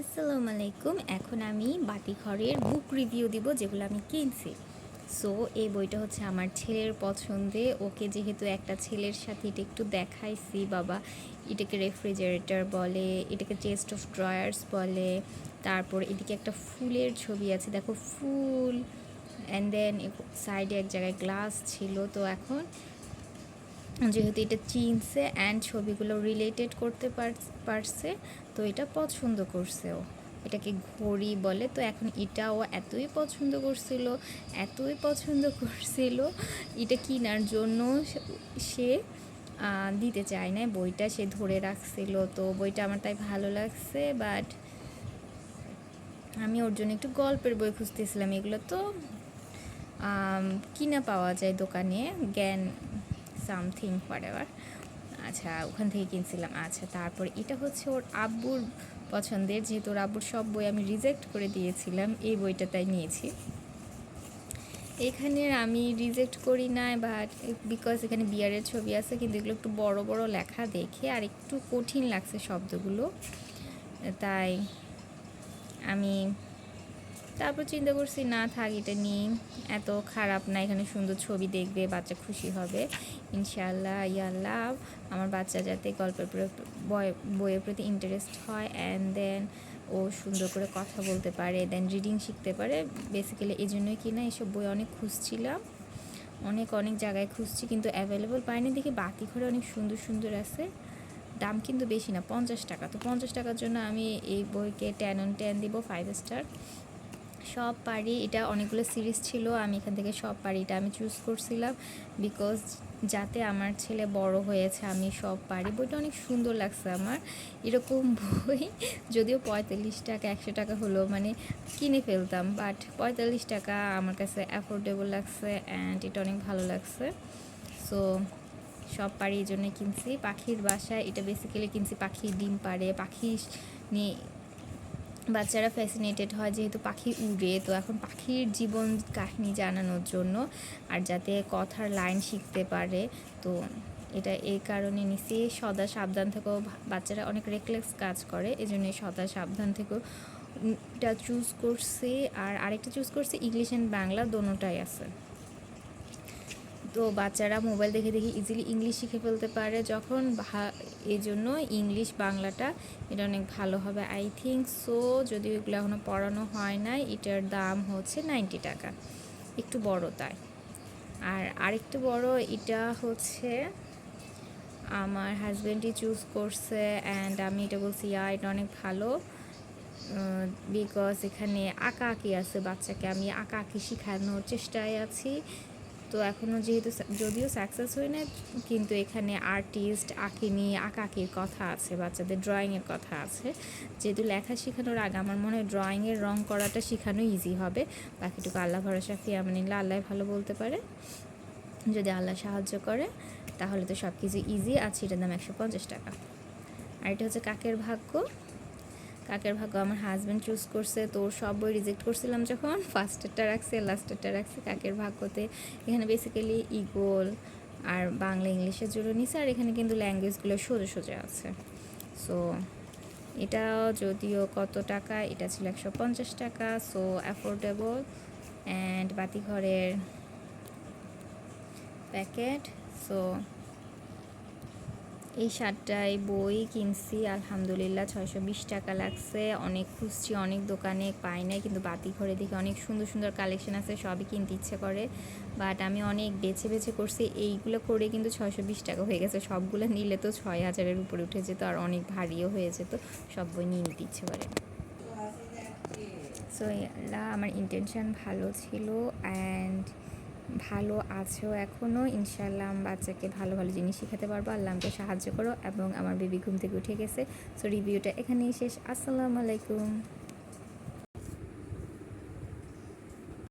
আসসালামু আলাইকুম এখন আমি বাতিঘরের বুক রিভিউ দিব যেগুলো আমি কিনছি। সো এই বইটা হচ্ছে আমার ছেলের পছন্দে। ওকে যেহেতু একটা ছেলের সাথে এটা একটু দেখাইছি, বাবা এটাকে রেফ্রিজারেটর বলে, এটাকে চেস্ট অফ ড্রয়ার্স বলে, তারপর এদিকে একটা ফুলের ছবি আছে, দেখো ফুল। অ্যান্ড দেন সাইডে এক জায়গায় গ্লাস ছিল, তো এখন যেহেতু এটা চিনছে অ্যান্ড ছবিগুলো রিলেটেড করতে পার- পারছে, তো এটা পছন্দ করছে ও এটাকে ঘড়ি বলে, তো এখন এটাও এতই পছন্দ করছিল, এতই পছন্দ করছিল, এটা কেনার জন্য সে দিতে চায় না বইটা সে ধরে রাখছিল, তো বইটা আমার তাই ভালো লাগছে বাট আমি ওর জন্য একটু গল্পের বই খুঁজতেছিলাম। এগুলো তো কিনা পাওয়া যায় দোকানে, জ্ঞান সামথিং, হোয়াটএভার। আচ্ছা ওখান থেকে কিনছিলাম। আচ্ছা তারপর এটা হচ্ছে ওর আব্বুর পছন্দের। যেহেতু ওর আব্বুর সব বই আমি রিজেক্ট করে দিয়েছিলাম, এই বইটা তাই নিয়েছি। এখানে আমি রিজেক্ট করি না বাট বিকজ এখানে বিয়ারের ছবি আছে, কিন্তু এগুলো একটু বড় বড় লেখা দেখে আর একটু কঠিন লাগছে শব্দগুলো। তাই আমি তারপর চিন্তা করছি, না থাক, এটা নিই এত খারাপ না, এখানে সুন্দর ছবি দেখবে, বাচ্চা খুশি হবে। ইনশাল্লাহ ইয়াল্লাহ আমার বাচ্চা যাতে গল্পের প্র- বই- বইয়ের প্রতি ইন্টারেস্ট হয় অ্যান্ড দেন ও সুন্দর করে কথা বলতে পারে দেন রিডিং শিখতে পারে। বেসিক্যালি এই জন্যই কি না, এসব বই অনেক খুঁজছিলাম। অনেক অনেক জায়গায় খুঁজছি, কিন্তু অ্যাভেলেবল পাইনি। দেখি বাতি ঘরে অনেক সুন্দর সুন্দর আছে। দাম কিন্তু বেশি না, পঞ্চাশ টাকা। তো পঞ্চাশ টাকার জন্য আমি এই বইকে টেন অন টেন দিব ফাইভ স্টার সব পারি এটা অনেকগুলো সিরিজ ছিল, আমি এখান থেকে সব পারি এটা আমি চুজ করছিলাম বিকজ যাতে আমার ছেলে বড় হয়েছে, আমি সব পারি বইটা অনেক সুন্দর লাগছে আমার। এরকম বই, যদিও পঁয়তাল্লিশ টাকা, একশো টাকা হলো মানে কিনে ফেলতাম বাট পঁয়তাল্লিশ টাকা আমার কাছে অ্যাফোর্ডেবল লাগছে অ্যান্ড এটা অনেক ভালো লাগছে। সো সব পারি এই জন্যই কিনছি। পাখির বাসায় এটা বেসিক্যালি কিনছি, পাখি ডিম পারে পাখি নিয়ে বাচ্চারা ফ্যাসিনেটেড হয় যেহেতু পাখি উড়ে। তো এখন পাখির জীবন কাহিনী জানানোর জন্য আর যাতে কথার লাইন শিখতে পারে, তো এটা এই কারণে নিছি। সদা সাবধান থেকেও বাচ্চারা অনেক রেকলেক্স কাজ করে এই জন্য সদা সাবধান থেকেও এটা চুজ করছে আর আরেকটা চুজ করছে ইংলিশ অ্যান্ড বাংলা দোনোটাই আছে। তো বাচ্চারা মোবাইল দেখে দেখে ইজিলি ইংলিশ শিখে ফেলতে পারে। যখন এই জন্য ইংলিশ বাংলাটা এটা অনেক ভালো হবে। আই থিঙ্ক সো যদি এগুলো এখনও পড়ানো হয় নাই, এটার দাম হচ্ছে নাইনটি টাকা। একটু বড় তাই। আর আরেকটু বড়, এটা হচ্ছে আমার হাজব্যান্ডই চুজ করছে অ্যান্ড আমি এটা বলছি ইয়া এটা অনেক ভালো। বিকজ এখানে আঁকা আঁকি আছে বাচ্চাকে। আমি আঁকা আঁকি শেখানোর চেষ্টায় আছি। তো এখনও যেহেতু যদিও সাকসেস হই না কিন্তু এখানে আর্টিস্ট আঁকিনি আঁকা আঁকির কথা আছে, বাচ্চাদের ড্রয়িংয়ের কথা আছে। যেহেতু লেখা শেখানোর আগে আমার মনে হয় ড্রয়িংয়ের রং করাটা শেখানো ইজি হবে। বাকিটুকু আল্লাহ ভরসা ফিয়ামানিল্লা আল্লাহ ভালো বলতে পারে। যদি আল্লাহ সাহায্য করে, তাহলে তো সব কিছু ইজি আছে এটার দাম একশো পঞ্চাশ টাকা। আর এটা হচ্ছে কাকের ভাগ্য। কাকের ভাগ্য আমার হাজব্যান্ড চুজ করছে, তো ওর সব বই রিজেক্ট করছিলাম যখন। ফার্স্টেরটা রাখছে লাস্টেরটা রাখছে কাকের ভাগ্যতে। এখানে বেসিক্যালি ইগোল আর বাংলা ইংলিশের জন্য নিছে, আর এখানে কিন্তু ল্যাঙ্গুয়েজগুলো সোজা সোজা আছে। সো এটা যদিও কত টাকা, এটা ছিল একশো পঞ্চাশ টাকা সো অ্যাফোর্ডেবল অ্যান্ড বাতিঘরের প্যাকেট সো এই শার্টটায় বই কিনছি, আলহামদুলিল্লাহ। ছয়শো বিশ টাকা লাগছে। অনেক খুঁজছি, অনেক দোকানে পাই নাই, কিন্তু বাতি ঘরে দেখে অনেক সুন্দর সুন্দর কালেকশন আছে, সবই কিনতে ইচ্ছে করে। বাট আমি অনেক বেছে বেছে করছি, এইগুলো করে কিন্তু ছয়শো বিশ টাকা হয়ে গেছে। সবগুলো নিলে তো ছয় হাজারের উপরে উঠে যেত, আর অনেক ভারীও হয়ে যেত। সব বই নিয়ে নিতে ইচ্ছে করে। সো আমার ইন্টেনশন ভালো ছিল। অ্যান্ড ভালো আছো এখনও ইনশাল্লাহ আমি বাচ্চাকে ভালো ভালো জিনিস শেখাতে পারব। আল্লাহ আমাকে সাহায্য করো এবং আমার বেবি ঘুম থেকে উঠে গেছে। সো রিভিউটা এখানেই শেষ। আসসালামু আলাইকুম।